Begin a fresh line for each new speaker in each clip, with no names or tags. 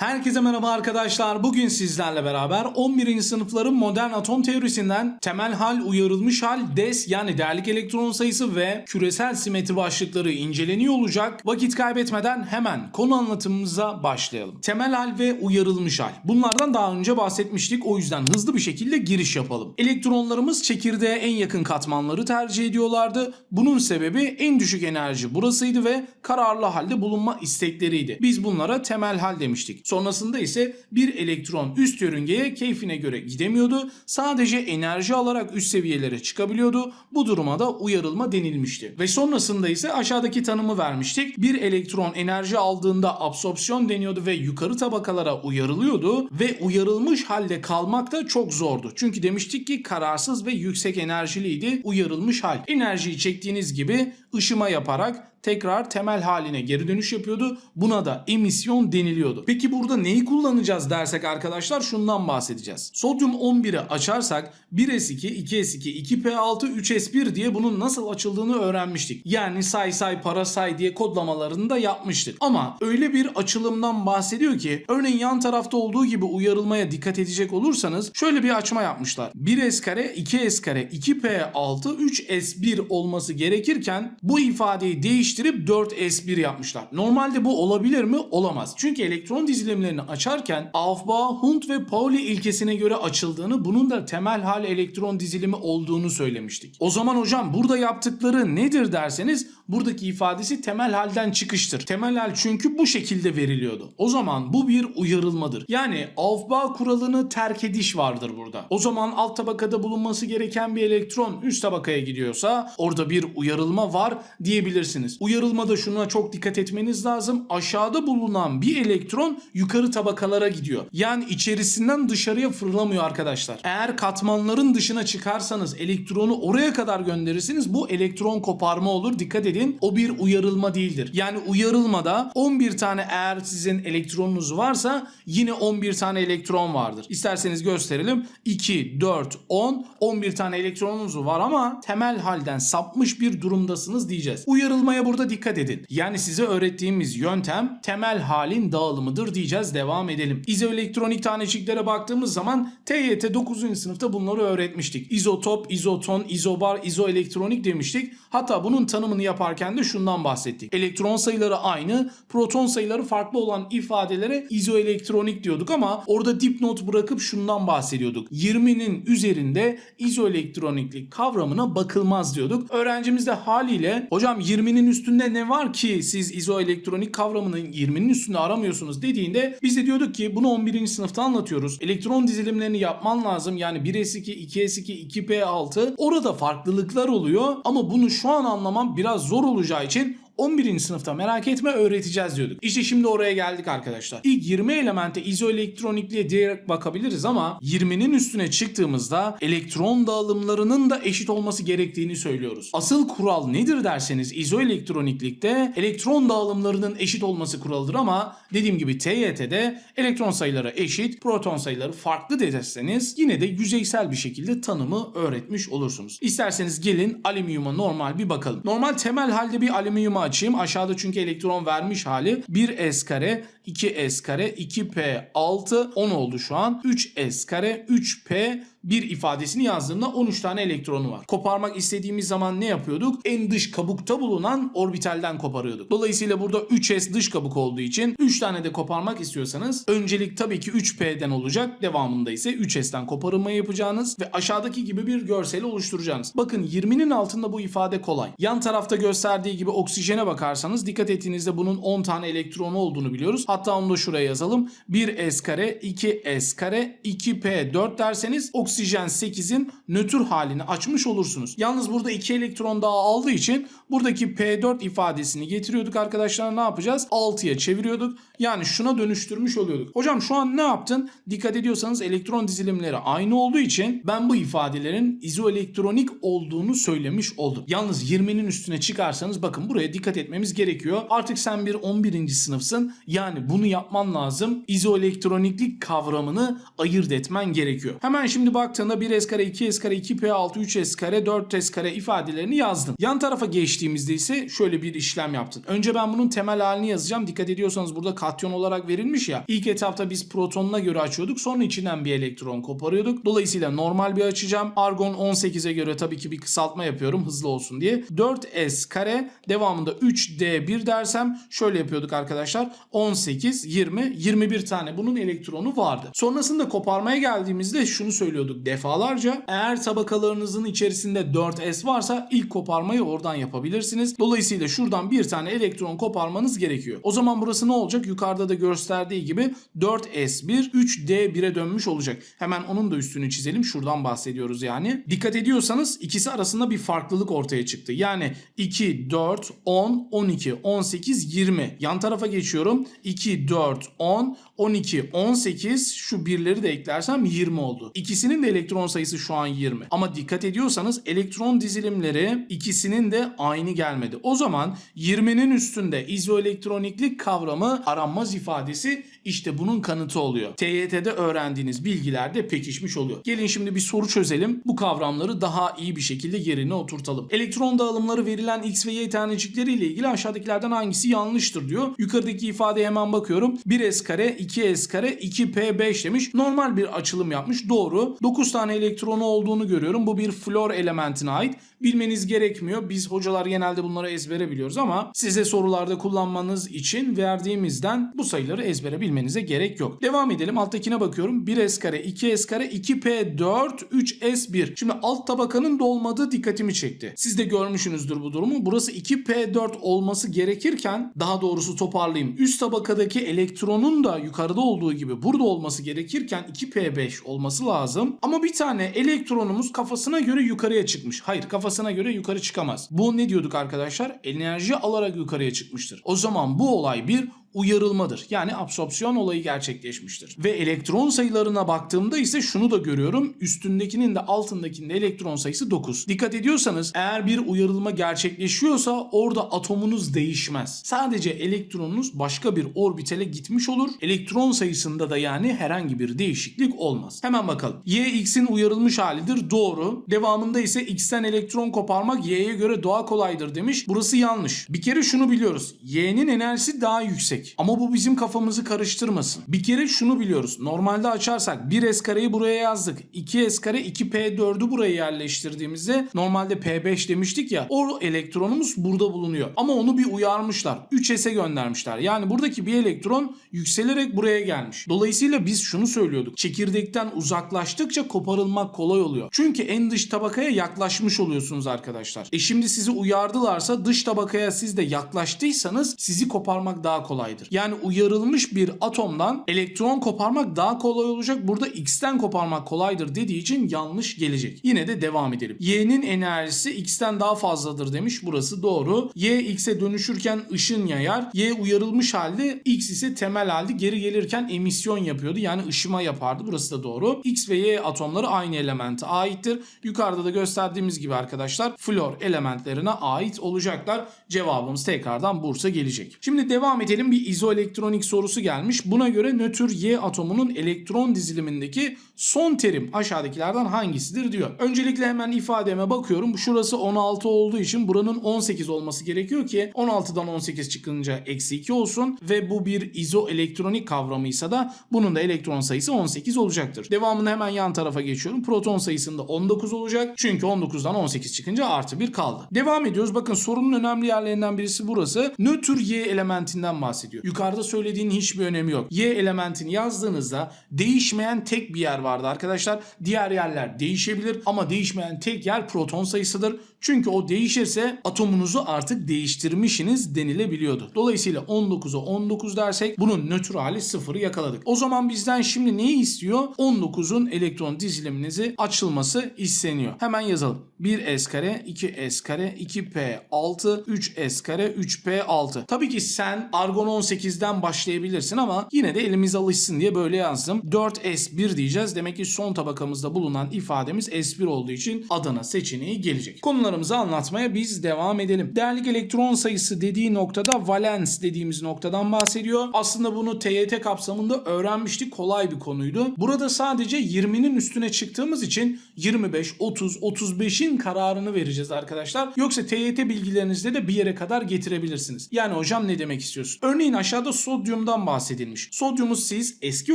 Herkese merhaba arkadaşlar. Bugün sizlerle beraber 11. sınıfların modern atom teorisinden temel hal, uyarılmış hal, des yani değerlik elektron sayısı ve küresel simetri başlıkları inceleniyor olacak. Vakit kaybetmeden hemen konu anlatımımıza başlayalım. Temel hal ve uyarılmış hal. Bunlardan daha önce bahsetmiştik. O yüzden hızlı bir şekilde giriş yapalım. Elektronlarımız çekirdeğe en yakın katmanları tercih ediyorlardı. Bunun sebebi en düşük enerji burasıydı ve kararlı halde bulunma istekleriydi. Biz bunlara temel hal demiştik. Sonrasında ise bir elektron üst yörüngeye keyfine göre gidemiyordu. Sadece enerji alarak üst seviyelere çıkabiliyordu. Bu duruma da uyarılma denilmişti. Ve sonrasında ise aşağıdaki tanımı vermiştik. Bir elektron enerji aldığında absorpsiyon deniyordu ve yukarı tabakalara uyarılıyordu ve uyarılmış halde kalmak da çok zordu. Çünkü demiştik ki kararsız ve yüksek enerjiliydi uyarılmış hal. Enerjiyi çektiğiniz gibi ışıma yaparak tekrar temel haline geri dönüş yapıyordu. Buna da emisyon deniliyordu. Peki burada neyi kullanacağız dersek arkadaşlar şundan bahsedeceğiz. Sodyum 11'i açarsak 1s2, 2s2, 2p6, 3s1 diye bunun nasıl açıldığını öğrenmiştik. Yani say say para say diye kodlamalarını da yapmıştık. Ama öyle bir açılımdan bahsediyor ki örneğin yan tarafta olduğu gibi uyarılmaya dikkat edecek olursanız şöyle bir açma yapmışlar. 1s kare, 2s kare, 2p6, 3s1 olması gerekirken bu ifadeyi değiştirip 4s1 yapmışlar. Normalde bu olabilir mi? Olamaz. Çünkü elektron dizilimlerini açarken Aufbau, Hund ve Pauli ilkesine göre açıldığını, bunun da temel hal elektron dizilimi olduğunu söylemiştik. O zaman hocam burada yaptıkları nedir derseniz buradaki ifadesi temel halden çıkıştır. Temel hal çünkü bu şekilde veriliyordu. O zaman bu bir uyarılmadır. Yani Aufbau kuralını terk ediş vardır burada. O zaman alt tabakada bulunması gereken bir elektron üst tabakaya gidiyorsa orada bir uyarılma var diyebilirsiniz. Uyarılmada şuna çok dikkat etmeniz lazım. Aşağıda bulunan bir elektron yukarı tabakalara gidiyor. Yani içerisinden dışarıya fırlamıyor arkadaşlar. Eğer katmanların dışına çıkarsanız elektronu oraya kadar gönderirsiniz. Bu elektron koparma olur. Dikkat edin. O bir uyarılma değildir. Yani uyarılmada 11 tane eğer sizin elektronunuz varsa yine 11 tane elektron vardır. İsterseniz gösterelim. 2, 4, 10, 11 tane elektronunuz var ama temel halden sapmış bir durumdasınız diyeceğiz. Uyarılmaya burada dikkat edin. Yani size öğrettiğimiz yöntem temel halin dağılımıdır diyeceğiz. Devam edelim. İzoelektronik taneciklere baktığımız zaman TYT 9. sınıfta bunları öğretmiştik. İzotop, izoton, izobar, izoelektronik demiştik. Hatta bunun tanımını yaparken de şundan bahsettik. Elektron sayıları aynı, proton sayıları farklı olan ifadelere izoelektronik diyorduk ama orada dipnot bırakıp şundan bahsediyorduk. 20'nin üzerinde izoelektroniklik kavramına bakılmaz diyorduk. Öğrencimiz de haliyle hocam 20'nin üstünde ne var ki siz izoelektronik kavramının 20'nin üstünde aramıyorsunuz dediğinde biz de diyorduk ki bunu 11. sınıfta anlatıyoruz. Elektron dizilimlerini yapman lazım. Yani 1s2, 2s2, 2p6 orada farklılıklar oluyor ama bunu şu an anlamam biraz zor olacağı için 11. sınıfta merak etme öğreteceğiz diyorduk. İşte şimdi oraya geldik arkadaşlar. İlk 20 elemente izoelektronikliğe direkt bakabiliriz ama 20'nin üstüne çıktığımızda elektron dağılımlarının da eşit olması gerektiğini söylüyoruz. Asıl kural nedir derseniz izoelektroniklikte elektron dağılımlarının eşit olması kuralıdır ama dediğim gibi TYT'de elektron sayıları eşit, proton sayıları farklı derseniz yine de yüzeysel bir şekilde tanımı öğretmiş olursunuz. İsterseniz gelin alüminyuma normal bir bakalım. Normal temel halde bir alüminyuma açayım. Aşağıda çünkü elektron vermiş hali 1s kare, 2s kare, 2p6, 10 oldu şu an. 3s kare, 3p bir ifadesini yazdığımda 13 tane elektronu var. Koparmak istediğimiz zaman ne yapıyorduk? En dış kabukta bulunan orbitalden koparıyorduk. Dolayısıyla burada 3s dış kabuk olduğu için 3 tane de koparmak istiyorsanız öncelik tabii ki 3p'den olacak. Devamında ise 3s'ten koparılma yapacağınız ve aşağıdaki gibi bir görseli oluşturacağınız. Bakın 20'nin altında bu ifade kolay. Yan tarafta gösterdiği gibi oksijene bakarsanız dikkat ettiğinizde bunun 10 tane elektronu olduğunu biliyoruz. Hatta onu da şuraya yazalım. 1s kare, 2s kare, 2p4 derseniz oksijen 8'in nötr halini açmış olursunuz. Yalnız burada 2 elektron daha aldığı için buradaki P4 ifadesini getiriyorduk arkadaşlar ne yapacağız? 6'ya çeviriyorduk. Yani şuna dönüştürmüş oluyorduk. Hocam şu an ne yaptın? Dikkat ediyorsanız elektron dizilimleri aynı olduğu için ben bu ifadelerin izoelektronik olduğunu söylemiş oldum. Yalnız 20'nin üstüne çıkarsanız bakın buraya dikkat etmemiz gerekiyor. Artık sen bir 11. sınıfsın. Yani bunu yapman lazım. İzoelektroniklik kavramını ayırt etmen gerekiyor. Hemen şimdi baktığında 1s kare, 2s kare, 2p6, 3s kare, 4s kare ifadelerini yazdım. Yan tarafa geçtiğimizde ise şöyle bir işlem yaptın. Önce ben bunun temel halini yazacağım. Dikkat ediyorsanız burada katyon olarak verilmiş ya. İlk etapta biz protonuna göre açıyorduk. Sonra içinden bir elektron koparıyorduk. Dolayısıyla normal bir açacağım. Argon 18'e göre tabii ki bir kısaltma yapıyorum hızlı olsun diye. 4s kare devamında 3d1 dersem şöyle yapıyorduk arkadaşlar. 18, 20, 21 tane bunun elektronu vardı. Sonrasında koparmaya geldiğimizde şunu söylüyorduk defalarca. Eğer tabakalarınızın içerisinde 4s varsa ilk koparmayı oradan yapabilirsiniz. Dolayısıyla şuradan bir tane elektron koparmanız gerekiyor. O zaman burası ne olacak? Yukarıda da gösterdiği gibi 4s1 3d1'e dönmüş olacak. Hemen onun da üstünü çizelim. Şuradan bahsediyoruz yani. Dikkat ediyorsanız ikisi arasında bir farklılık ortaya çıktı. Yani 2, 4, 10, 12, 18, 20. Yan tarafa geçiyorum. 2, 4, 10, 12, 18 şu birleri de eklersem 20 oldu. İkisinin de elektron sayısı şu an 20. Ama dikkat ediyorsanız elektron dizilimleri ikisinin de aynı gelmedi. O zaman 20'nin üstünde izoelektroniklik kavramı aranmaz ifadesi işte bunun kanıtı oluyor. TYT'de öğrendiğiniz bilgiler de pekişmiş oluyor. Gelin şimdi bir soru çözelim. Bu kavramları daha iyi bir şekilde yerine oturtalım. Elektron dağılımları verilen X ve Y tanecikleri ile ilgili aşağıdakilerden hangisi yanlıştır diyor. Yukarıdaki ifadeye hemen bakıyorum. 1s kare, 2s kare, 2p5 demiş. Normal bir açılım yapmış. Doğru. 9 tane elektronu olduğunu görüyorum. Bu bir flor elementine ait. Bilmeniz gerekmiyor. Biz hocalar genelde bunları ezbere biliyoruz ama size sorularda kullanmanız için verdiğimizden bu sayıları ezbere bilmenize gerek yok. Devam edelim. Alttakine bakıyorum. 1s kare, 2s kare, 2p4, 3s1. Şimdi alt tabakanın dolmadığı dikkatimi çekti. Siz de görmüşsünüzdür bu durumu. Burası 2p4 olması gerekirken daha doğrusu toparlayayım. Üst tabakadaki elektronun da yukarıda olduğu gibi burada olması gerekirken 2p5 olması lazım. Ama bir tane elektronumuz kafasına göre yukarıya çıkmış. Hayır kafasına göre yukarı çıkamaz. Bu ne diyorduk arkadaşlar? Enerji alarak yukarıya çıkmıştır. O zaman bu olay bir uyarılmadır. Yani absorpsiyon olayı gerçekleşmiştir. Ve elektron sayılarına baktığımda ise şunu da görüyorum. Üstündekinin de altındakinin de elektron sayısı 9. Dikkat ediyorsanız eğer bir uyarılma gerçekleşiyorsa orada atomunuz değişmez. Sadece elektronunuz başka bir orbitale gitmiş olur. Elektron sayısında da yani herhangi bir değişiklik olmaz. Hemen bakalım. Y x'in uyarılmış halidir. Doğru. Devamında ise x'ten elektron koparmak y'ye göre daha kolaydır demiş. Burası yanlış. Bir kere şunu biliyoruz. Y'nin enerjisi daha yüksek. Ama bu bizim kafamızı karıştırmasın. Bir kere şunu biliyoruz. Normalde açarsak 1s kareyi buraya yazdık. 2s kare 2p4'ü buraya yerleştirdiğimizde normalde p5 demiştik ya. O elektronumuz burada bulunuyor. Ama onu bir uyarmışlar. 3s'e göndermişler. Yani buradaki bir elektron yükselerek buraya gelmiş. Dolayısıyla biz şunu söylüyorduk. Çekirdekten uzaklaştıkça koparılmak kolay oluyor. Çünkü en dış tabakaya yaklaşmış oluyorsunuz arkadaşlar. E şimdi sizi uyardılarsa dış tabakaya siz de yaklaştıysanız sizi koparmak daha kolaydır. Yani uyarılmış bir atomdan elektron koparmak daha kolay olacak. Burada X'ten koparmak kolaydır dediği için yanlış gelecek. Yine de devam edelim. Y'nin enerjisi X'ten daha fazladır demiş. Burası doğru. Y X'e dönüşürken ışın yayar. Y uyarılmış halde X ise temel halde geri gelirken emisyon yapıyordu. Yani ışıma yapardı. Burası da doğru. X ve Y atomları aynı elemente aittir. Yukarıda da gösterdiğimiz gibi arkadaşlar flor elementlerine ait olacaklar. Cevabımız tekrardan Bursa gelecek. Şimdi devam edelim. Bir izoelektronik sorusu gelmiş. Buna göre nötr Y atomunun elektron dizilimindeki son terim aşağıdakilerden hangisidir diyor. Öncelikle hemen ifademe bakıyorum. Şurası 16 olduğu için buranın 18 olması gerekiyor ki 16'dan 18 çıkınca eksi 2 olsun ve bu bir izoelektronik kavramıysa da bunun da elektron sayısı 18 olacaktır. Devamını hemen yan tarafa geçiyorum. Proton sayısında 19 olacak. Çünkü 19'dan 18 çıkınca artı 1 kaldı. Devam ediyoruz. Bakın sorunun önemli yerlerinden birisi burası. Nötr Y elementinden bahsediyor. Yukarıda söylediğinin hiçbir önemi yok. Y elementini yazdığınızda değişmeyen tek bir yer vardı arkadaşlar. Diğer yerler değişebilir ama değişmeyen tek yer proton sayısıdır. Çünkü o değişirse atomunuzu artık değiştirmişsiniz denilebiliyordu. Dolayısıyla 19'a 19 dersek bunun nötr hali 0'ı yakaladık. O zaman bizden şimdi neyi istiyor? 19'un elektron diziliminizi açılması isteniyor. Hemen yazalım. 1s kare, 2s kare, 2p6, 3s kare, 3p6. Tabii ki sen argon 18'den başlayabilirsin ama yine de elimiz alışsın diye böyle yazdım. 4s1 diyeceğiz. Demek ki son tabakamızda bulunan ifademiz s1 olduğu için Adana seçeneği gelecek. Konuları konularımızı anlatmaya biz devam edelim. Değerlik elektron sayısı dediği noktada valens dediğimiz noktadan bahsediyor. Aslında bunu TYT kapsamında öğrenmiştik. Kolay bir konuydu. Burada sadece 20'nin üstüne çıktığımız için 25, 30, 35'in kararını vereceğiz arkadaşlar. Yoksa TYT bilgilerinizde de bir yere kadar getirebilirsiniz. Yani hocam ne demek istiyorsun? Örneğin aşağıda sodyumdan bahsedilmiş. Sodyumu siz eski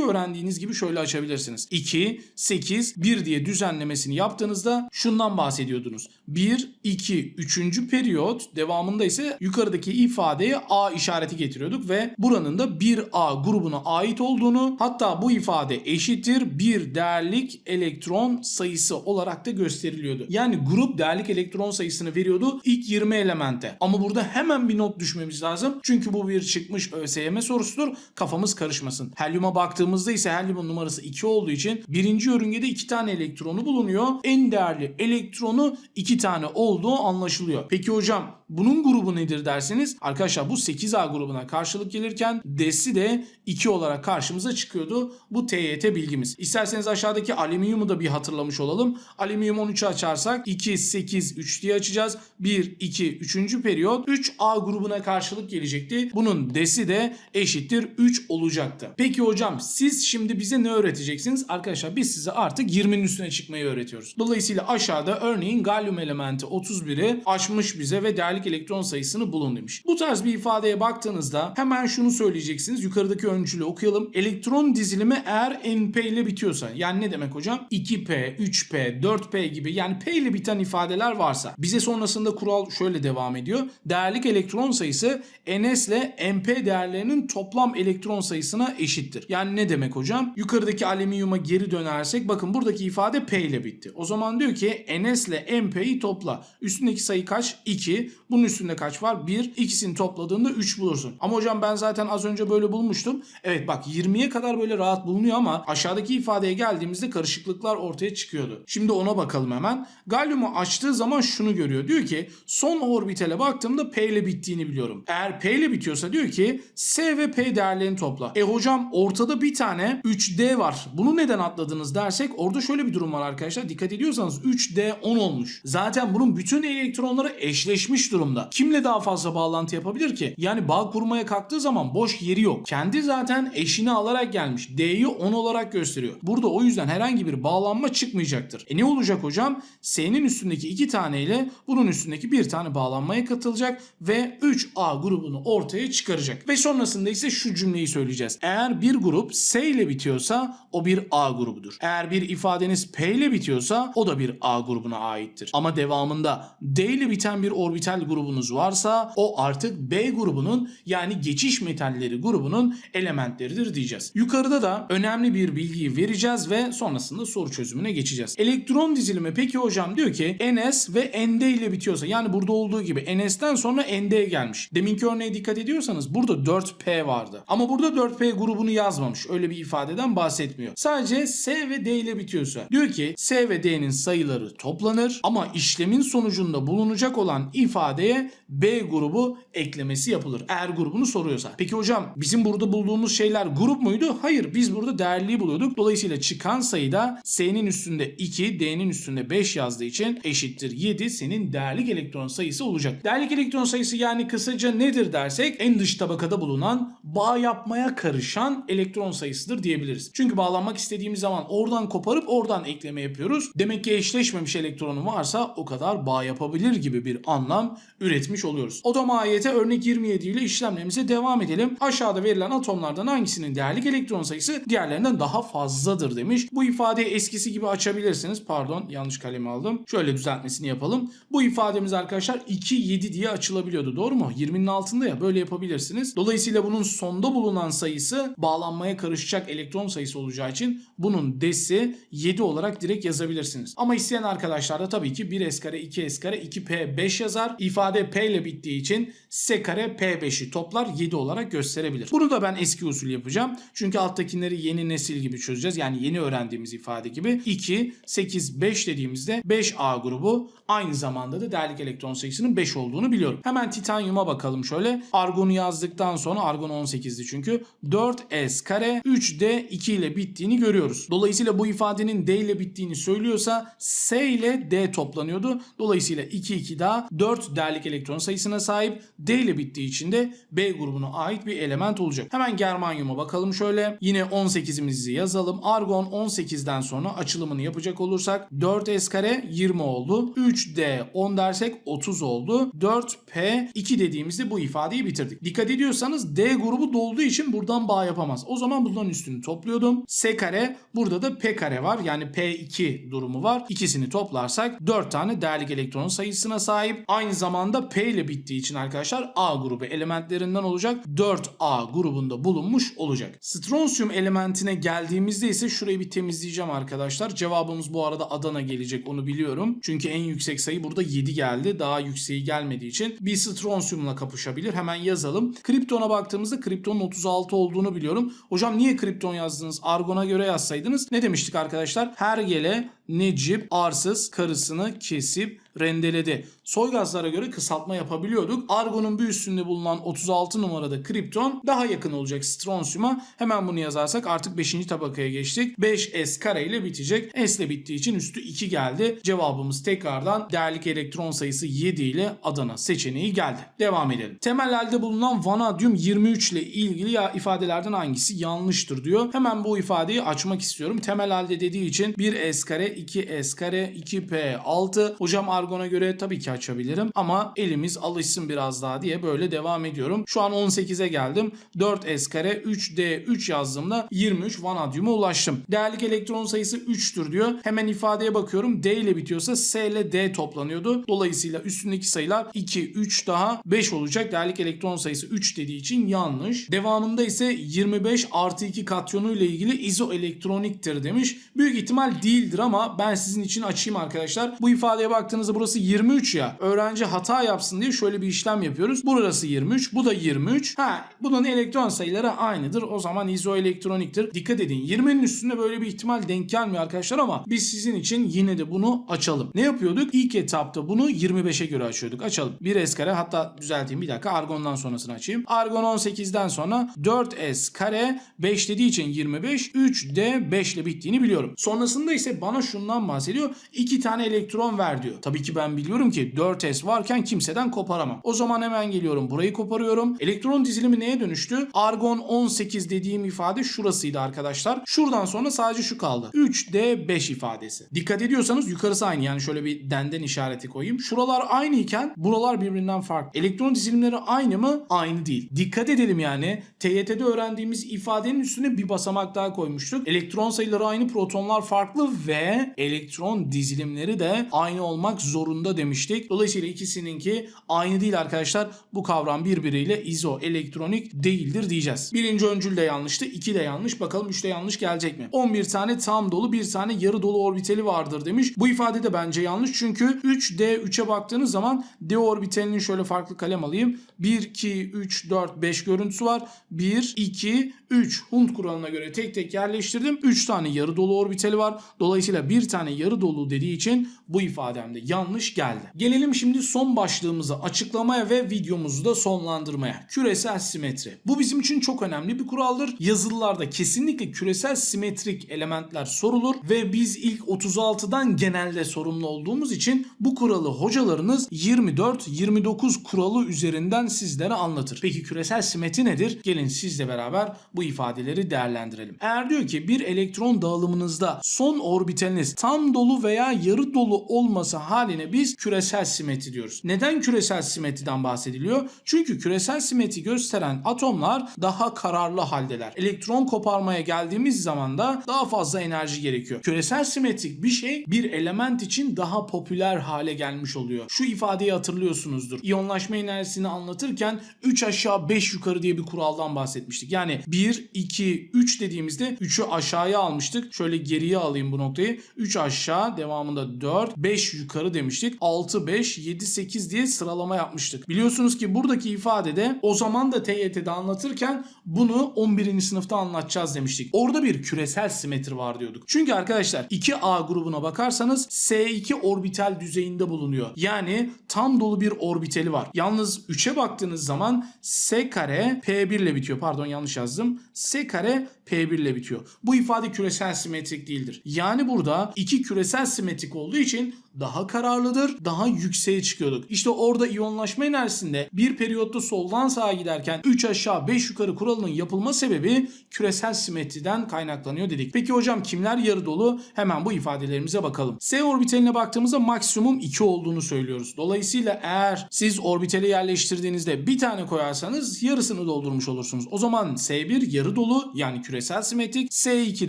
öğrendiğiniz gibi şöyle açabilirsiniz. 2, 8, 1 diye düzenlemesini yaptığınızda şundan bahsediyordunuz. 1, 2, 3. periyot devamında ise yukarıdaki ifadeye A işareti getiriyorduk ve buranın da 1A grubuna ait olduğunu hatta bu ifade eşittir bir değerlik elektron sayısı olarak da gösteriliyordu. Yani grup değerlik elektron sayısını veriyordu ilk 20 elemente. Ama burada hemen bir not düşmemiz lazım. Çünkü bu bir çıkmış ÖSYM sorusudur. Kafamız karışmasın. Helyuma baktığımızda ise helyumun numarası 2 olduğu için birinci yörüngede 2 tane elektronu bulunuyor. En değerli elektronu 2 tane olduğu anlaşılıyor. Peki hocam bunun grubu nedir derseniz arkadaşlar bu 8A grubuna karşılık gelirken DES'i de 2 olarak karşımıza çıkıyordu. Bu TYT bilgimiz. İsterseniz aşağıdaki alüminyumu da bir hatırlamış olalım. Alüminyum 13'ü açarsak 2, 8, 3 diye açacağız. 1, 2, 3. periyot 3A grubuna karşılık gelecekti. Bunun DES'i de eşittir 3 olacaktı. Peki hocam siz şimdi bize ne öğreteceksiniz? Arkadaşlar biz size artık 20'nin üstüne çıkmayı öğretiyoruz. Dolayısıyla aşağıda örneğin galyum elementi 31'i açmış bize ve değerlik elektron sayısını bulun demiş. Bu tarz bir ifadeye baktığınızda hemen şunu söyleyeceksiniz. Yukarıdaki öncülü okuyalım. Elektron dizilimi eğer NP ile bitiyorsa yani ne demek hocam? 2P, 3P, 4P gibi yani P ile biten ifadeler varsa bize sonrasında kural şöyle devam ediyor. Değerlik elektron sayısı NS ile NP değerlerinin toplam elektron sayısına eşittir. Yani ne demek hocam? Yukarıdaki alüminyuma geri dönersek bakın buradaki ifade P ile bitti. O zaman diyor ki NS ile NP'yi topla. Üstündeki sayı kaç? 2. Bunun üstünde kaç var? 1. İkisini topladığında 3 bulursun. Ama hocam ben zaten az önce böyle bulmuştum. Evet bak 20'ye kadar böyle rahat bulunuyor ama aşağıdaki ifadeye geldiğimizde karışıklıklar ortaya çıkıyordu. Şimdi ona bakalım hemen. Galyumu açtığı zaman şunu görüyor. Diyor ki son orbitale baktığımda P ile bittiğini biliyorum. Eğer P ile bitiyorsa diyor ki S ve P değerlerini topla. E hocam ortada bir tane 3D var. Bunu neden atladınız dersek orada şöyle bir durum var arkadaşlar. Dikkat ediyorsanız 3D 10 olmuş. Zaten bunun bütün elektronları eşleşmiş durumda. Kimle daha fazla bağlantı yapabilir ki? Yani bağ kurmaya kalktığı zaman boş yeri yok. Kendi zaten eşini alarak gelmiş. D'yi 10 olarak gösteriyor. Burada o yüzden herhangi bir bağlanma çıkmayacaktır. E ne olacak hocam? S'nin üstündeki iki tane ile bunun üstündeki bir tane bağlanmaya katılacak ve 3A grubunu ortaya çıkaracak. Ve sonrasında ise şu cümleyi söyleyeceğiz. Eğer bir grup S ile bitiyorsa o bir A grubudur. Eğer bir ifadeniz P ile bitiyorsa o da bir A grubuna aittir. Ama devamında D ile biten bir orbital grubunuz varsa o artık B grubunun yani geçiş metalleri grubunun elementleridir diyeceğiz. Yukarıda da önemli bir bilgiyi vereceğiz ve sonrasında soru çözümüne geçeceğiz. Elektron dizilimi peki hocam diyor ki NS ve ND ile bitiyorsa yani burada olduğu gibi NS'ten sonra ND gelmiş. Deminki örneğe dikkat ediyorsanız burada 4P vardı. Ama burada 4P grubunu yazmamış. Öyle bir ifadeden bahsetmiyor. Sadece S ve D ile bitiyorsa diyor ki S ve D'nin sayıları toplanır ama işlemin sonucunda bulunacak olan ifadeye B grubu eklemesi yapılır. Eğer grubunu soruyorsa. Peki hocam bizim burada bulduğumuz şeyler grup muydu? Hayır biz burada değerliyi buluyorduk. Dolayısıyla çıkan sayıda S'nin üstünde 2, D'nin üstünde 5 yazdığı için eşittir 7 senin değerlik elektron sayısı olacak. Değerlik elektron sayısı yani kısaca nedir dersek en dış tabakada bulunan bağ yapmaya karışan elektron sayısıdır diyebiliriz. Çünkü bağlanmak istediğimiz zaman oradan koparıp oradan ekleme yapıyoruz. Demek ki eşleşmemiş elektronun varsa o kadar bağ yapabilir gibi bir anlam üretmiş oluyoruz. Odama ayete örnek 27 ile işlemlerimize devam edelim. Aşağıda verilen atomlardan hangisinin değerlik elektron sayısı diğerlerinden daha fazladır demiş. Bu ifadeyi eskisi gibi açabilirsiniz. Pardon yanlış kalemi aldım. Şöyle düzeltmesini yapalım. Bu ifademiz arkadaşlar 2, 7 diye açılabiliyordu. Doğru mu? 20'nin altında ya böyle yapabilirsiniz. Dolayısıyla bunun sonda bulunan sayısı bağlanmaya karışacak elektron sayısı olacağı için bunun desi 7 olarak direkt yazabilirsiniz. Ama isteyen arkadaşlar da tabii ki 1 s kare, 2 s kare, 2p, 5 yazar. İfade P ile bittiği için S kare P5'i toplar 7 olarak gösterebilir. Bunu da ben eski usul yapacağım. Çünkü alttakileri yeni nesil gibi çözeceğiz. Yani yeni öğrendiğimiz ifade gibi. 2, 8, 5 dediğimizde 5A grubu aynı zamanda da değerlik elektron sayısının 5 olduğunu biliyorum. Hemen titanyuma bakalım şöyle. Argon'u yazdıktan sonra argon 18'di çünkü. 4S kare 3D 2 ile bittiğini görüyoruz. Dolayısıyla bu ifadenin D ile bittiğini söylüyorsa S ile D toplanıyordu. Dolayısıyla 2 2 daha 4 değerlik elektron sayısına sahip. D ile bittiği için de B grubuna ait bir element olacak. Hemen germanyuma bakalım şöyle. Yine 18'imizi yazalım. Argon 18'den sonra açılımını yapacak olursak 4S kare 20 oldu. 3D 10 dersek 30 oldu. 4P 2 dediğimizde bu ifadeyi bitirdik. Dikkat ediyorsanız D grubu dolduğu için buradan bağ yapamaz. O zaman bunların üstünü topluyordum. S kare burada da P kare var. Yani P2 durumu var. İkisini toplarsak 4 tane değerlik elektron sayısına sahip. Aynı zamanda P ile bittiği için arkadaşlar A grubu elementlerinden olacak. 4A grubunda bulunmuş olacak. Stronsiyum elementine geldiğimizde ise şurayı bir temizleyeceğim arkadaşlar. Cevabımız bu arada Adana gelecek onu biliyorum. Çünkü en yüksek sayı burada 7 geldi. Daha yükseği gelmediği için bir stronsiyumla kapışabilir. Hemen yazalım. Kriptona baktığımızda kriptonun 36 olduğunu biliyorum. Hocam niye kripton yazdınız? Argon'a göre yazsaydınız. Ne demiştik arkadaşlar? Her gele Necip arsız karısını kesip rendeledi. Soygazlara göre kısaltma yapabiliyorduk. Argon'un bir üstünde bulunan 36 numarada kripton daha yakın olacak stronsiyuma. Hemen bunu yazarsak artık 5. tabakaya geçtik. 5s kare ile bitecek. S ile bittiği için üstü 2 geldi. Cevabımız tekrardan değerlik elektron sayısı 7 ile Adana seçeneği geldi. Devam edelim. Temel halde bulunan vanadyum 23 ile ilgili ya ifadelerden hangisi yanlıştır diyor. Hemen bu ifadeyi açmak istiyorum. Temel halde dediği için 1s kare 2s kare 2p 6. Hocam argona göre tabii ki açabilirim ama elimiz alışsın biraz daha diye böyle devam ediyorum. Şu an 18'e geldim. 4s kare 3d3 yazdığımda 23 vanadyuma ulaştım. Değerlik elektron sayısı 3'tür diyor. Hemen ifadeye bakıyorum. D ile bitiyorsa S ile D toplanıyordu. Dolayısıyla üstündeki sayılar 2, 3 daha 5 olacak. Değerlik elektron sayısı 3 dediği için yanlış. Devamında ise 25 artı 2 katyonu ile ilgili izoelektroniktir demiş. Büyük ihtimal değildir ama ben sizin için açayım arkadaşlar. Bu ifadeye baktığınızda burası 23 ya. Öğrenci hata yapsın diye şöyle bir işlem yapıyoruz. Burası 23, bu da 23. Ha, bunun elektron sayıları aynıdır. O zaman izoelektroniktir. Dikkat edin 20'nin üstünde böyle bir ihtimal denk gelmiyor arkadaşlar ama biz sizin için yine de bunu açalım. Ne yapıyorduk? İlk etapta bunu 25'e göre açıyorduk. Açalım. 1s kare hatta düzelteyim bir dakika. Argon'dan sonrasını açayım. Argon 18'den sonra 4s kare 5 dediği için 25. 3d 5 ile bittiğini biliyorum. Sonrasında ise bana şundan bahsediyor. 2 tane elektron ver diyor. Tabii ben biliyorum ki 4s varken kimseden koparamam. O zaman hemen geliyorum. Burayı koparıyorum. Elektron dizilimi neye dönüştü? Argon 18 dediğim ifade şurasıydı arkadaşlar. Şuradan sonra sadece şu kaldı. 3d5 ifadesi. Dikkat ediyorsanız yukarısı aynı. Yani şöyle bir denden işareti koyayım. Şuralar aynı iken buralar birbirinden farklı. Elektron dizilimleri aynı mı? Aynı değil. Dikkat edelim yani. TYT'de öğrendiğimiz ifadenin üstüne bir basamak daha koymuştuk. Elektron sayıları aynı, protonlar farklı ve elektron dizilimleri de aynı olmak zorunda demiştik. Dolayısıyla ikisininki aynı değil arkadaşlar. Bu kavram birbiriyle izoelektronik değildir diyeceğiz. Birinci öncül de yanlıştı. iki de yanlış. Bakalım 3 de yanlış gelecek mi? 11 tane tam dolu bir tane yarı dolu orbitali vardır demiş. Bu ifade de bence yanlış çünkü 3D 3'e baktığınız zaman D orbitalinin şöyle farklı kalem alayım. 1, 2, 3, 4, 5 görüntüsü var. 1, 2, 3 Hund kuralına göre tek tek yerleştirdim. 3 tane yarı dolu orbitali var. Dolayısıyla bir tane yarı dolu dediği için bu ifademde yanlış geldi. Gelelim şimdi son başlığımızı açıklamaya ve videomuzu da sonlandırmaya. Küresel simetri. Bu bizim için çok önemli bir kuraldır. Yazılılarda kesinlikle küresel simetrik elementler sorulur ve biz ilk 36'dan genelde sorumlu olduğumuz için bu kuralı hocalarınız 24-29 kuralı üzerinden sizlere anlatır. Peki küresel simetri nedir? Gelin sizle beraber bu ifadeleri değerlendirelim. Eğer diyor ki bir elektron dağılımınızda son orbitaliniz tam dolu veya yarı dolu olması haline biz küresel simetri diyoruz. Neden küresel simetriden bahsediliyor? Çünkü küresel simetri gösteren atomlar daha kararlı haldeler. Elektron koparmaya geldiğimiz zaman da daha fazla enerji gerekiyor. Küresel simetrik bir şey bir element için daha popüler hale gelmiş oluyor. Şu ifadeyi hatırlıyorsunuzdur. İyonlaşma enerjisini anlatırken 3 aşağı 5 yukarı diye bir kuraldan bahsetmiştik. Yani 1, 2, 3 dediğimizde 3'ü aşağıya almıştık. Şöyle geriye alayım bu noktayı. 3 aşağı devamında 4, 5 yukarı demiştik. 6, 5, 7, 8 diye sıralama yapmıştık. Biliyorsunuz ki buradaki ifadede o zaman da TYT'de anlatırken bunu 11. sınıfta anlatacağız demiştik. Orada bir küresel simetri var diyorduk. Çünkü arkadaşlar 2A grubuna bakarsanız S2 orbital düzeyinde bulunuyor. Yani tam dolu bir orbitali var. Yalnız 3'e baktığınız zaman S kare P1 ile bitiyor. Pardon yanlış yazdım. S kare P1 ile bitiyor. Bu ifade küresel simetrik değildir. Yani burada iki küresel simetrik olduğu için daha kararlıdır, daha yükseğe çıkıyorduk. İşte orada iyonlaşma enerjisinde bir periyotta soldan sağa giderken 3 aşağı 5 yukarı kuralının yapılma sebebi küresel simetriden kaynaklanıyor dedik. Peki hocam kimler yarı dolu? Hemen bu ifadelerimize bakalım. S orbitaline baktığımızda maksimum 2 olduğunu söylüyoruz. Dolayısıyla eğer siz orbitale yerleştirdiğinizde bir tane koyarsanız yarısını doldurmuş olursunuz. O zaman S1 yarı dolu yani küresel simetrik. S2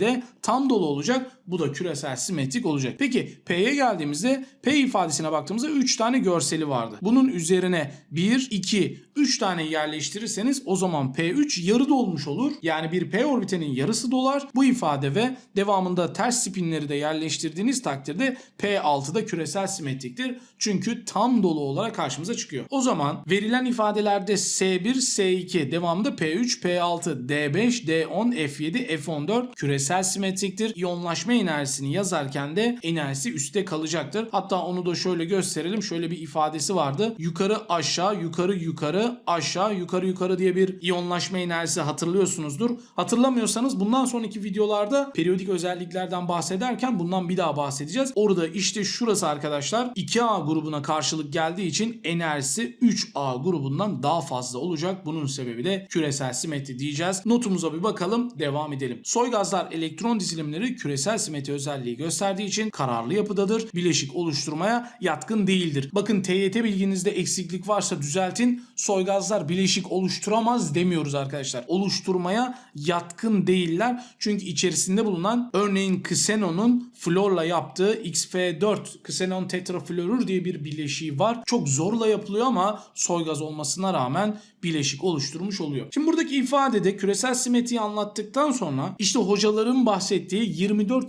de tam dolu olacak. Bu da küresel simetrik olacak. Peki P'ye geldiğimizde P ifadesine baktığımızda 3 tane görseli vardı. Bunun üzerine 1, 2, 3 tane yerleştirirseniz o zaman P3 yarı dolmuş olur. Yani bir P orbitinin yarısı dolar. Bu ifade ve devamında ters spinleri de yerleştirdiğiniz takdirde P6'da küresel simetriktir. Çünkü tam dolu olarak karşımıza çıkıyor. O zaman verilen ifadelerde S1, S2 devamında P3, P6, D5, D10, F7, F14 küresel simetriktir. İyonlaşma enerjisini yazarken de enerjisi üstte kalacaktır. Hatta onu da şöyle gösterelim. Şöyle bir ifadesi vardı. Yukarı aşağı, yukarı yukarı, aşağı, yukarı yukarı diye bir iyonlaşma enerjisi hatırlıyorsunuzdur. Hatırlamıyorsanız bundan sonraki videolarda periyodik özelliklerden bahsederken bundan bir daha bahsedeceğiz. Orada işte şurası arkadaşlar 2A grubuna karşılık geldiği için enerjisi 3A grubundan daha fazla olacak. Bunun sebebi de küresel simetri diyeceğiz. Notumuza bir bakalım, devam edelim. Soy gazlar elektron dizilimleri küresel simetri özelliği gösterdiği için kararlı yapıdadır. Bileşik oluşturmaya yatkın değildir. Bakın TYT bilginizde eksiklik varsa düzeltin. Soy gazlar bileşik oluşturamaz demiyoruz arkadaşlar. Oluşturmaya yatkın değiller. Çünkü içerisinde bulunan örneğin ksenonun florla yaptığı XF4 ksenon tetraflorür diye bir bileşiği var. Çok zorla yapılıyor ama soy gaz olmasına rağmen bileşik oluşturmuş oluyor. Şimdi buradaki ifadede küresel simetriyi anlattıktan sonra işte hocaların bahsettiği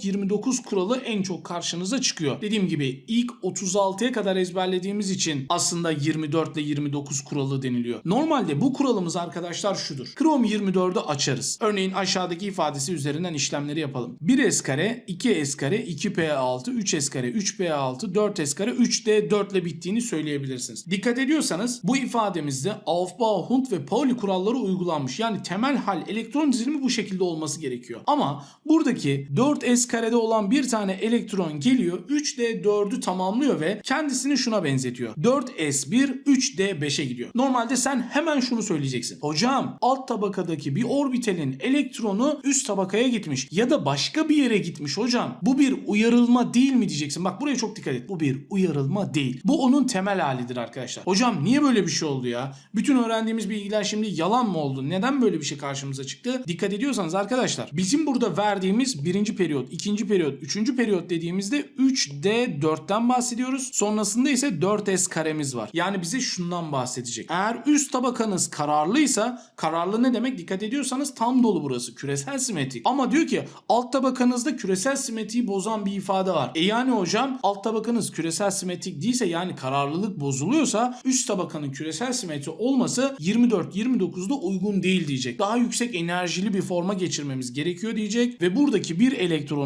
24-29 kuralı en çok karşınıza çıkıyor. Dediğim gibi ilk 36'ya kadar ezberlediğimiz için aslında 24 ile 29 kuralı deniliyor. Normalde bu kuralımız arkadaşlar şudur. Krom 24'ü açarız. Örneğin aşağıdaki ifadesi üzerinden işlemleri yapalım. 1s kare, 2s kare, 2p6, 3s kare, 3p6, 4s kare, 3d4 ile bittiğini söyleyebilirsiniz. Dikkat ediyorsanız bu ifademizde Aufbau, Hund ve Pauli kuralları uygulanmış. Yani temel hal elektron dizilimi bu şekilde olması gerekiyor. Ama buradaki 4s karede olan bir tane elektron geliyor 3d4'ü tamamlıyor ve kendisini şuna benzetiyor. 4s1 3d5'e gidiyor. Normalde sen hemen şunu söyleyeceksin. Hocam alt tabakadaki bir orbitalin elektronu üst tabakaya gitmiş ya da başka bir yere gitmiş hocam. Bu bir uyarılma değil mi diyeceksin. Bak buraya çok dikkat et. Bu bir uyarılma değil. Bu onun temel halidir arkadaşlar. Hocam niye böyle bir şey oldu ya? Bütün öğrendiğimiz bilgiler şimdi yalan mı oldu? Neden böyle bir şey karşımıza çıktı? Dikkat ediyorsanız arkadaşlar bizim burada verdiğimiz birinci periyot, ikinci periyot, üçüncü periyot dediğimizde 3D4'ten bahsediyoruz. Sonrasında ise 4S karemiz var. Yani bize şundan bahsedecek. Eğer üst tabakanız kararlıysa kararlı ne demek? Dikkat ediyorsanız tam dolu burası. Küresel simetrik. Ama diyor ki alt tabakanızda küresel simetriyi bozan bir ifade var. E yani hocam alt tabakanız küresel simetrik değilse yani kararlılık bozuluyorsa üst tabakanın küresel simetri olması 24-29'da uygun değil diyecek. Daha yüksek enerjili bir forma geçirmemiz gerekiyor diyecek ve buradaki bir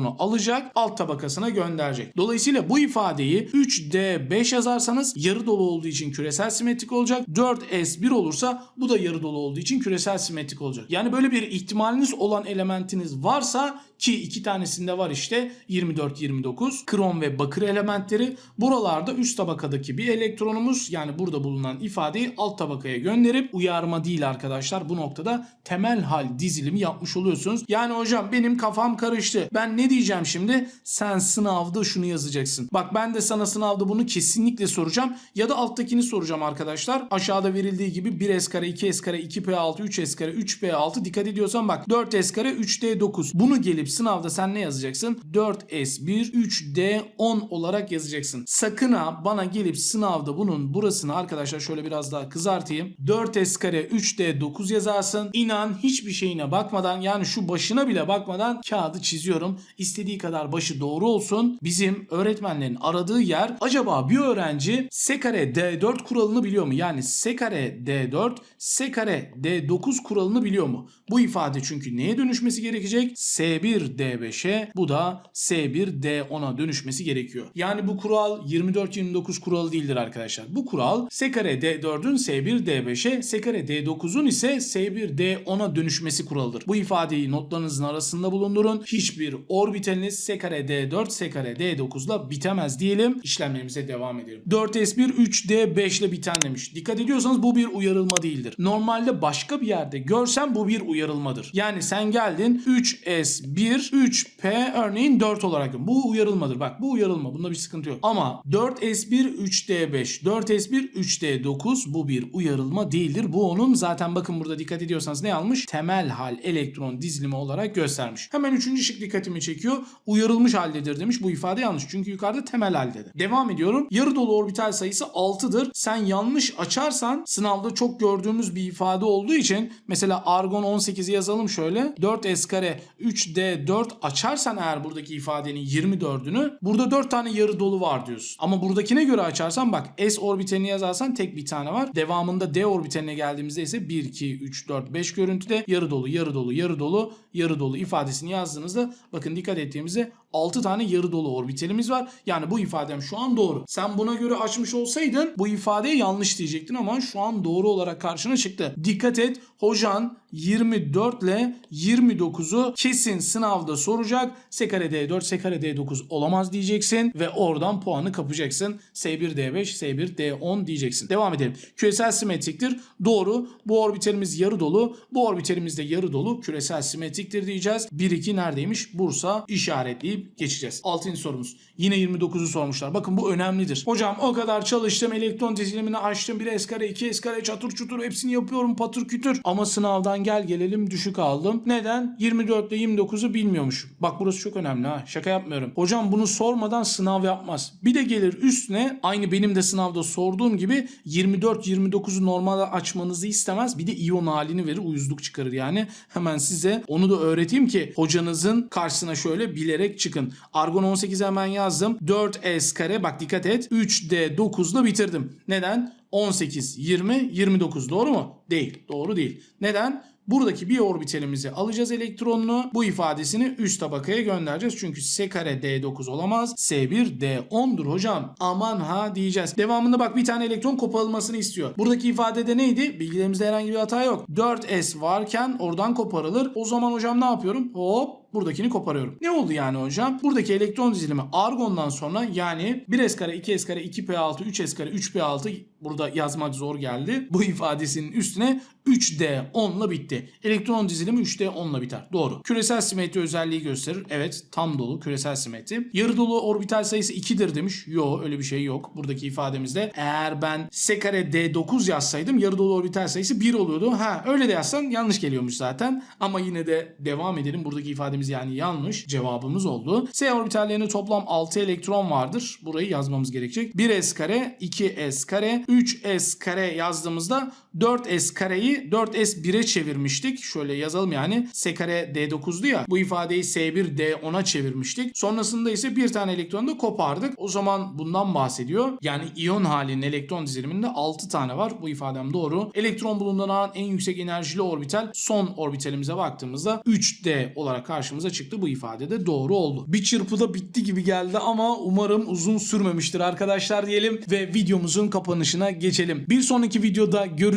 elektronu alacak alt tabakasına gönderecek. Dolayısıyla bu ifadeyi 3D5 yazarsanız yarı dolu olduğu için küresel simetrik olacak. 4S1 olursa bu da yarı dolu olduğu için küresel simetrik olacak. Yani böyle bir ihtimaliniz olan elementiniz varsa ki iki tanesinde var işte 24-29 krom ve bakır elementleri. Buralarda üst tabakadaki bir elektronumuz yani burada bulunan ifadeyi alt tabakaya gönderip uyarma değil arkadaşlar. Bu noktada temel hal dizilimi yapmış oluyorsunuz. Yani hocam benim kafam karıştı. Ben ne diyeceğim şimdi? Sen sınavda şunu yazacaksın. Bak ben de sana sınavda bunu kesinlikle soracağım. Ya da alttakini soracağım arkadaşlar. Aşağıda verildiği gibi 1S kare, 2S kare, 2P6, 3S kare, 3P6 dikkat ediyorsan bak 4S kare, 3D9. Bunu gelip sınavda sen ne yazacaksın? 4S1, 3D10 olarak yazacaksın. Sakın ha bana gelip sınavda bunun burasını arkadaşlar şöyle biraz daha kızartayım. 4S kare, 3D9 yazarsın. İnan hiçbir şeyine bakmadan yani şu başına bile bakmadan kağıdı çiziyorum. İstediği kadar başı doğru olsun. Bizim öğretmenlerin aradığı yer acaba bir öğrenci S kare D4 kuralını biliyor mu? Yani S kare D4 S kare D9 kuralını biliyor mu? Bu ifade çünkü neye dönüşmesi gerekecek? S1 D5'e bu da S1 D10'a dönüşmesi gerekiyor. Yani bu kural 24-29 kuralı değildir arkadaşlar. Bu kural S kare D4'ün S1 D5'e S kare D9'un ise S1 D10'a dönüşmesi kuralıdır. Bu ifadeyi notlarınızın arasında bulundurun. Hiçbir orbitaliniz S kare D4 S kare D9 ile bitemez diyelim. İşlemlerimize devam edelim. 4S1 3D5 ile biten demiş. Dikkat ediyorsanız bu bir uyarılma değildir. Normalde başka bir yerde görsen bu bir uyarılmadır. Yani sen geldin 3S1 3P örneğin 4 olarak bu uyarılmadır. Bak bu uyarılma. Bunda bir sıkıntı yok. Ama 4S1 3D5 4S1 3D9 bu bir uyarılma değildir. Bu onun zaten bakın burada dikkat ediyorsanız ne almış? Temel hal elektron dizilimi olarak göstermiş. Hemen üçüncü şık dikkatimi çekiyor. Uyarılmış haldedir demiş. Bu ifade yanlış. Çünkü yukarıda temel haldedir. Devam ediyorum. Yarı dolu orbital sayısı 6'dır. Sen yanlış açarsan sınavda çok gördüğümüz bir ifade olduğu için mesela argon 18'i yazalım şöyle. 4s kare 3d4 açarsan eğer buradaki ifadenin 24'ünü burada 4 tane yarı dolu var diyorsun. Ama buradakine göre açarsan bak s orbitalini yazarsan tek bir tane var. Devamında d orbitaline geldiğimizde ise 1 2 3 4 5 görüntüde yarı dolu yarı dolu yarı dolu yarı dolu ifadesini yazdığınızda bakın dikkat ettiğimizde 6 tane yarı dolu orbitalimiz var. Yani bu ifadem şu an doğru. Sen buna göre açmış olsaydın bu ifadeye yanlış diyecektin ama şu an doğru olarak karşına çıktı. Dikkat et hocan 24 ile 29'u kesin sınavda soracak. S kare D4, S kare D9 olamaz diyeceksin ve oradan puanı kapacaksın. S1 D5, S1 D10 diyeceksin. Devam edelim. Küresel simetriktir. Doğru. Bu orbitalimiz yarı dolu. Bu orbitalimiz de yarı dolu. Küresel simetriktir diyeceğiz. 1-2 neredeymiş? Bursa işaretleyip geçeceğiz. 6. sorumuz. Yine 29'u sormuşlar. Bakın bu önemlidir. Hocam o kadar çalıştım. Elektron dizilimini açtım. Bir S kare, 2 S kare, çatır çutur hepsini yapıyorum patır kütür. Ama sınavdan gel gelelim düşük aldım. Neden? 24 ile 29'u bilmiyormuşum. Bak burası çok önemli ha. Şaka yapmıyorum. Hocam bunu sormadan sınav yapmaz. Bir de gelir üstüne aynı benim de sınavda sorduğum gibi 24-29'u normalde açmanızı istemez. Bir de iyon halini verir. Uyuzluk çıkarır yani. Hemen size onu da öğreteyim ki hocanızın karşısına şöyle bilerek çıkın. Argon 18 hemen yazdım. 4S kare bak dikkat et. 3D9'la bitirdim. Neden? 18, 20, 29 doğru mu? Değil. Doğru değil. Neden? Buradaki bir orbitalimizi alacağız elektronunu. Bu ifadesini üst tabakaya göndereceğiz. Çünkü S kare D9 olamaz. S1 D10'dur hocam. Aman ha diyeceğiz. Devamında bak bir tane elektron koparılmasını istiyor. Buradaki ifadede neydi? Bilgilerimizde herhangi bir hata yok. 4S varken oradan koparılır. O zaman hocam ne yapıyorum? Hop buradakini koparıyorum. Ne oldu yani hocam? Buradaki elektron dizilimi argondan sonra yani 1s kare, 2s kare, 2p6, 3s kare, 3p6 burada yazmak zor geldi. Bu ifadesinin üstüne 3D 10 ile bitti. Elektron dizilimi 3D 10 ile biter. Doğru. Küresel simetri özelliği gösterir. Evet tam dolu küresel simetri. Yarı dolu orbital sayısı 2'dir demiş. Yo öyle bir şey yok. Buradaki ifademizde eğer ben S kare D9 yazsaydım yarı dolu orbital sayısı 1 oluyordu. Ha öyle de yazsan yanlış geliyormuş zaten. Ama yine de devam edelim. Buradaki ifademiz yani yanlış. Cevabımız oldu. S orbitallerinde toplam 6 elektron vardır. Burayı yazmamız gerekecek. 1S kare, 2S kare, 3S kare yazdığımızda 4S kareyi 4S1'e çevirmiştik. Şöyle yazalım yani. S kare D9'du ya. Bu ifadeyi S1 D10'a çevirmiştik. Sonrasında ise bir tane elektronu da kopardık. O zaman bundan bahsediyor. Yani iyon halinin elektron diziliminde 6 tane var. Bu ifadem doğru. Elektron bulunan en yüksek enerjili orbital son orbitalimize baktığımızda 3D olarak karşımıza çıktı. Bu ifade de doğru oldu. Bir çırpıda bitti gibi geldi ama umarım uzun sürmemiştir arkadaşlar diyelim ve videomuzun kapanışına geçelim. Bir sonraki videoda